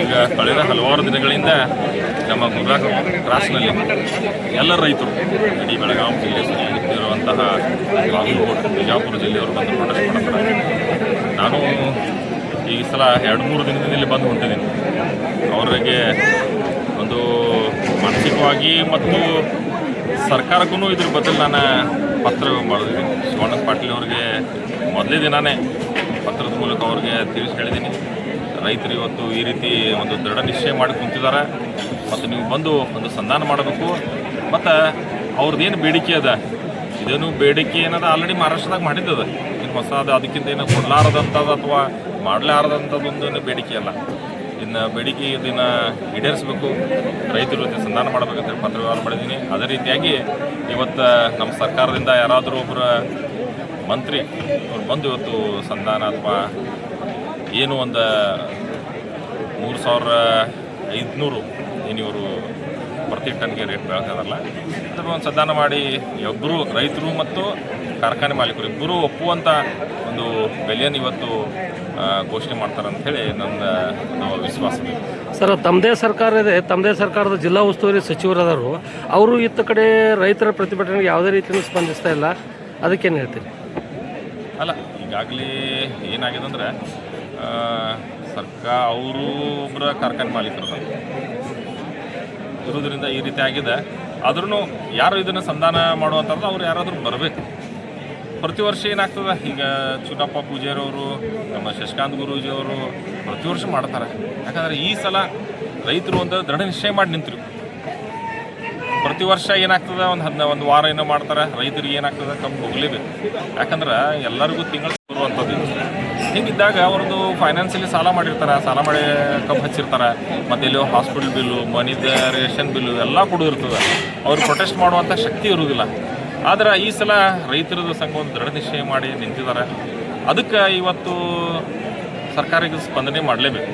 ಈಗ ಕಳೆದ ಹಲವಾರು ದಿನಗಳಿಂದ ನಮ್ಮ ಗುಲ್ಬರ್ಗ ಕ್ರಾಸ್ನಲ್ಲಿ ಎಲ್ಲ ರೈತರು ಇಡೀ ಬೆಳಗಾವಿ ಜಿಲ್ಲೆ ಇರುವಂತಹ ಬಾಗಲಕೋಟೆ, ಬಿಜಾಪುರ ಜಿಲ್ಲೆಯವರು ಬಂದು ಪ್ರೊಟೆಸ್ಟ್ ಮಾಡ್ತಾರೆ. ನಾನು ಈ ಸಲ ಎರಡು ಮೂರು ದಿನದಿಂದ ಇಲ್ಲಿ ಬಂದು ಹೊಂಟಿದ್ದೀನಿ. ಅವರಿಗೆ ಒಂದು ಮಾನಸಿಕವಾಗಿ ಮತ್ತು ಸರ್ಕಾರಕ್ಕೂ ಇದ್ರ ಬದಲು ನಾನು ಪತ್ರ ಮಾಡಿದ್ದೀನಿ ಸುವರ್ಣ ಪಾಟೀಲ್ ಅವರಿಗೆ ಮೊದಲೇ ದಿನಾನೇ ಪತ್ರದ ಮೂಲಕ ಅವ್ರಿಗೆ ತಿಳಿಸಿ ಹೇಳಿದ್ದೀನಿ. ರೈತರು ಇವತ್ತು ಈ ರೀತಿ ಒಂದು ದೃಢ ನಿಶ್ಚಯ ಮಾಡಿ ಕುಂತಿದ್ದಾರೆ. ಮತ್ತು ನೀವು ಬಂದು ಒಂದು ಸಂಧಾನ ಮಾಡಬೇಕು. ಮತ್ತು ಅವ್ರದ್ದೇನು ಬೇಡಿಕೆ ಅದ? ಇದೇನು ಬೇಡಿಕೆ ಏನದ? ಆಲ್ರೆಡಿ ಮಹಾರಾಷ್ಟ್ರದಾಗ ಮಾಡಿದ್ದದ. ಇನ್ನು ಹೊಸದು ಅದಕ್ಕಿಂತ ಏನು ಕೊಡಲಾರದಂಥದ್ದು ಅಥವಾ ಮಾಡಲಾರದಂಥದ್ದೊಂದು ಬೇಡಿಕೆ ಅಲ್ಲ. ಇನ್ನು ಬೇಡಿಕೆ ಇದನ್ನು ಈಡೇರಿಸಬೇಕು. ರೈತರ ಜೊತೆ ಸಂಧಾನ ಮಾಡಬೇಕಂತ ಪತ್ರ ವ್ಯವಹಾರ ಮಾಡಿದ್ದೀನಿ. ಅದೇ ರೀತಿಯಾಗಿ ಇವತ್ತು ನಮ್ಮ ಸರ್ಕಾರದಿಂದ ಯಾರಾದರೂ ಒಬ್ಬರ ಮಂತ್ರಿ ಅವ್ರು ಬಂದು ಇವತ್ತು ಸಂಧಾನ ಅಥವಾ ಏನು ಒಂದು ಮೂರು ಸಾವಿರ ಐದುನೂರು ಏನು ಇವರು ಪ್ರತಿ ಟನ್ಗೆ ರೇಟ್ ಬೆಳ್ತಿದಾರಲ್ಲ ಅಥವಾ ಒಂದು ಸಂಧಾನ ಮಾಡಿ ಒಬ್ಬರು ರೈತರು ಮತ್ತು ಕಾರ್ಖಾನೆ ಮಾಲೀಕರು ಇಬ್ಬರು ಒಪ್ಪುವಂಥ ಒಂದು ಬೆಲೆಯನ್ನು ಇವತ್ತು ಘೋಷಣೆ ಮಾಡ್ತಾರೆ ಅಂತ ಹೇಳಿ ನನ್ನ ನಾವು ವಿಶ್ವಾಸ ಸರ್ ತಮ್ಮದೇ ಸರ್ಕಾರ ಇದೆ ತಮ್ಮದೇ ಸರ್ಕಾರದ ಜಿಲ್ಲಾ ಉಸ್ತುವಾರಿ ಸಚಿವರಾದರು ಅವರು ಇತ್ತ ಕಡೆ ರೈತರ ಪ್ರತಿಭಟನೆಗೆ ಯಾವುದೇ ರೀತಿಯೂ ಸ್ಪಂದಿಸ್ತಾ ಇಲ್ಲ. ಅದಕ್ಕೇನು ಹೇಳ್ತೀರಿ? ಅಲ್ಲ ಈಗಾಗಲೇ ಏನಾಗಿದೆ ಅಂದರೆ ಸರ್ಕಾರ ಅವರು ಒಬ್ಬರ ಕಾರ್ಖಾನೆ ಮಾಲೀಕರು. ಇರೋದ್ರಿಂದ ಈ ರೀತಿ ಆಗಿದೆ. ಆದ್ರೂ ಯಾರು ಇದನ್ನು ಸಂಧಾನ ಮಾಡುವಂಥದ್ದು ಅವ್ರು ಯಾರಾದರೂ ಬರಬೇಕು. ಪ್ರತಿ ವರ್ಷ ಏನಾಗ್ತದೆ? ಈಗ ಚುನ್ನಪ್ಪ ಪೂಜಾರವರು ನಮ್ಮ ಶಶಿಕಾಂತ್ ಗುರೂಜಿ ಅವರು ಪ್ರತಿ ವರ್ಷ ಮಾಡ್ತಾರೆ. ಯಾಕಂದರೆ ಈ ಸಲ ರೈತರು ಒಂದು ದೃಢ ನಿಶ್ಚಯ ಮಾಡಿ ನಿಂತರು. ಪ್ರತಿ ವರ್ಷ ಏನಾಗ್ತದೆ? ಒಂದು ಹದಿನ, ಒಂದು ವಾರ ಏನೋ ಮಾಡ್ತಾರೆ. ರೈತರಿಗೆ ಏನಾಗ್ತದೆ? ಕಮ್ಮಿ ಹೋಗಲೇಬೇಕು. ಯಾಕಂದ್ರೆ ಎಲ್ಲರಿಗೂ ತಿಂಗಳು ಬರುವಂಥದ್ದು. ಹಿಂಗಿದ್ದಾಗ ಅವ್ರದ್ದು ಫೈನಾನ್ಸಲ್ಲಿ ಸಾಲ ಮಾಡಿರ್ತಾರೆ, ಸಾಲ ಮಾಡಿ ಕಬ್ಬು ಹಚ್ಚಿರ್ತಾರೆ, ಮತ್ತು ಇಲ್ಲಿ ಹಾಸ್ಪಿಟಲ್ ಬಿಲ್ಲು ಮನಿದ ರೇಷನ್ ಬಿಲ್ಲು ಎಲ್ಲ ಕೂಡ ಇರ್ತದೆ. ಅವ್ರು ಪ್ರೊಟೆಸ್ಟ್ ಮಾಡುವಂಥ ಶಕ್ತಿ ಇರುವುದಿಲ್ಲ. ಆದ್ರೆ ಈ ಸಲ ರೈತರದ ಸಂಘ ಒಂದು ದೃಢ ನಿಶ್ಚಯ ಮಾಡಿ ನಿಂತಿದ್ದಾರೆ. ಅದಕ್ಕೆ ಇವತ್ತು ಸರ್ಕಾರಿಗೆ ಸ್ಪಂದನೆ ಮಾಡಲೇಬೇಕು.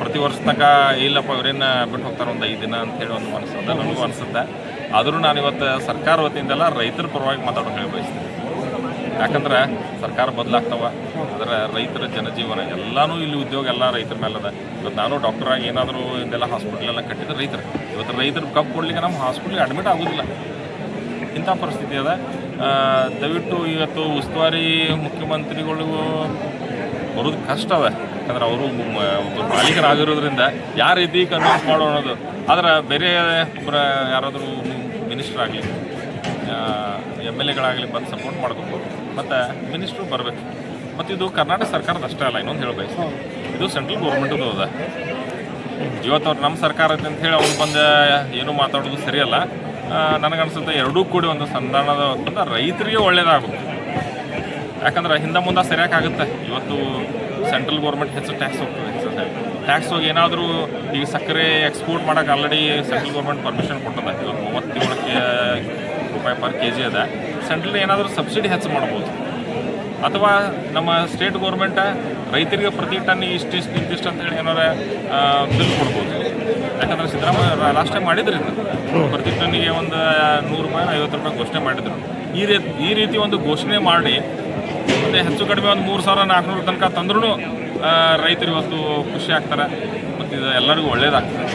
ಪ್ರತಿ ವರ್ಷ ತನಕ, ಇಲ್ಲಪ್ಪ, ಇವರೇನ ಬಿಟ್ಟು ಹೋಗ್ತಾರೆ ಒಂದು ಐದು ದಿನ ಅಂತೇಳಿ ಒಂದು ಅನಿಸುತ್ತೆ ನನಗೂ ಅನಿಸುತ್ತೆ. ಆದರೂ ನಾನು ಇವತ್ತು ಸರ್ಕಾರ ವತಿಯಿಂದೆಲ್ಲ ರೈತರ ಪರವಾಗಿ ಮಾತಾಡೋಕೆ ಬಯಸ್ತೀನಿ. ಯಾಕಂದ್ರೆ ಸರ್ಕಾರ ಬದಲಾಗ್ತಾವ. ಅದರ ರೈತರ ಜನಜೀವನ, ಎಲ್ಲಾನು ಇಲ್ಲಿ ಉದ್ಯೋಗ ಎಲ್ಲ ರೈತರ ಮೇಲೆ ಅದ ಇವತ್ತು ನಾನು ಡಾಕ್ಟರ್ ಆಗಿ ಏನಾದರೂ ಇದೆಲ್ಲ ಹಾಸ್ಪಿಟ್ಲ್ ಎಲ್ಲ ಕಟ್ಟಿದ್ರೆ ರೈತರು. ಇವತ್ತು ರೈತರು ಕಪ್ ಕೊಡ್ಲಿಕ್ಕೆ ನಮ್ಮ ಹಾಸ್ಪಿಟ್ಲಿಗೆ ಅಡ್ಮಿಟ್ ಆಗೋದಿಲ್ಲ. ಇಂಥ ಪರಿಸ್ಥಿತಿ ಅದ. ದಯವಿಟ್ಟು ಇವತ್ತು ಉಸ್ತುವಾರಿ ಮುಖ್ಯಮಂತ್ರಿಗಳು ಬರೋದು ಕಷ್ಟ ಅದ. ಯಾಕಂದ್ರೆ ಅವರು ಒಬ್ಬರು ಮಾಲೀಕರಾಗಿರೋದ್ರಿಂದ ಯಾವ ರೀತಿ ಕನ್ವಿನ್ಸ್ ಮಾಡೋ ಅನ್ನೋದು ಆದ್ರೆ ಬೇರೆ ಒಬ್ಬರ ಯಾರಾದರೂ ಮಿನಿಸ್ಟರ್ ಆಗಲಿ ಎಂ ಎಲ್ ಎಗಳಾಗಲಿ ಬಂದು ಸಪೋರ್ಟ್ ಮಾಡಬೇಕು ಮತ್ತು ಮಿನಿಸ್ಟ್ರು ಬರಬೇಕು. ಮತ್ತು ಇದು ಕರ್ನಾಟಕ ಸರ್ಕಾರದ ಅಷ್ಟೇ ಅಲ್ಲ, ಇನ್ನೊಂದು ಹೇಳಬೇಕು. ಇದು ಸೆಂಟ್ರಲ್ ಗೌರ್ಮೆಂಟದು ಅದ. ಇವತ್ತು ಅವ್ರು ನಮ್ಮ ಸರ್ಕಾರ ಐತೆ ಅಂತ ಹೇಳಿ ಅವ್ರು ಬಂದು ಏನು ಮಾತಾಡೋದು ಸರಿಯಲ್ಲ. ನನಗನ್ಸುತ್ತೆ ಎರಡೂ ಕೂಡಿ ಒಂದು ಸಂಧಾನದ ಬಂದ ರೈತರಿಗೆ ಒಳ್ಳೇದಾಗುತ್ತೆ. ಯಾಕಂದ್ರೆ ಹಿಂದೆ ಮುಂದೆ ಸರಿಯಾಕಾಗುತ್ತೆ. ಇವತ್ತು ಸೆಂಟ್ರಲ್ ಗೌರ್ಮೆಂಟ್ ಹೆಚ್ಚು ಟ್ಯಾಕ್ಸ್ ಹೋಗ್ತದೆ ಟ್ಯಾಕ್ಸ್ ಹೋಗಿ ಏನಾದರೂ ಈಗ ಸಕ್ಕರೆ ಎಕ್ಸ್ಪೋರ್ಟ್ ಮಾಡೋಕೆ ಆಲ್ರೆಡಿ ಸೆಂಟ್ರಲ್ ಗೌರ್ಮೆಂಟ್ ಪರ್ಮಿಷನ್ ಕೊಟ್ಟದ. ಇವತ್ತು ಮೂವತ್ತೇಳು ಕೆ ರೂಪಾಯಿ ಪರ್ ಕೆ ಜಿ ಅದ ಸೆಂಟ್ರಲ್ ಏನಾದರೂ ಸಬ್ಸಿಡಿ ಹೆಚ್ಚು ಮಾಡ್ಬೋದು. ಅಥವಾ ನಮ್ಮ ಸ್ಟೇಟ್ ಗೌರ್ಮೆಂಟ ರೈತರಿಗೆ ಪ್ರತಿ ಟನ್ ಇಷ್ಟು ಇಷ್ಟು ಇಂತಿಷ್ಟು ಅಂತ ಹೇಳಿ ಏನಾರ ಬಿಲ್ ಕೊಡ್ಬೋದು. ಯಾಕಂದ್ರೆ ಸಿದ್ದರಾಮಯ್ಯ ಲಾಸ್ಟ್ ಟೈಮ್ ಮಾಡಿದ್ರು ಇದನ್ನ ಪ್ರತಿ ಟನ್ನಿಗೆ ಒಂದು ನೂರು ರೂಪಾಯಿ ಐವತ್ತು ರೂಪಾಯಿ ಘೋಷಣೆ ಮಾಡಿದ್ರು. ಈ ರೀತಿ ಈ ರೀತಿ ಒಂದು ಘೋಷಣೆ ಮಾಡಿ ಮತ್ತು ಹೆಚ್ಚು ಕಡಿಮೆ ಒಂದು ಮೂರು ಸಾವಿರ ನಾಲ್ಕುನೂರು ತನಕ ತಂದ್ರೂ ರೈತರು ಇವತ್ತು ಖುಷಿ ಆಗ್ತಾರೆ. ಮತ್ತು ಇದು ಎಲ್ಲರಿಗೂ ಒಳ್ಳೇದಾಗ್ತದೆ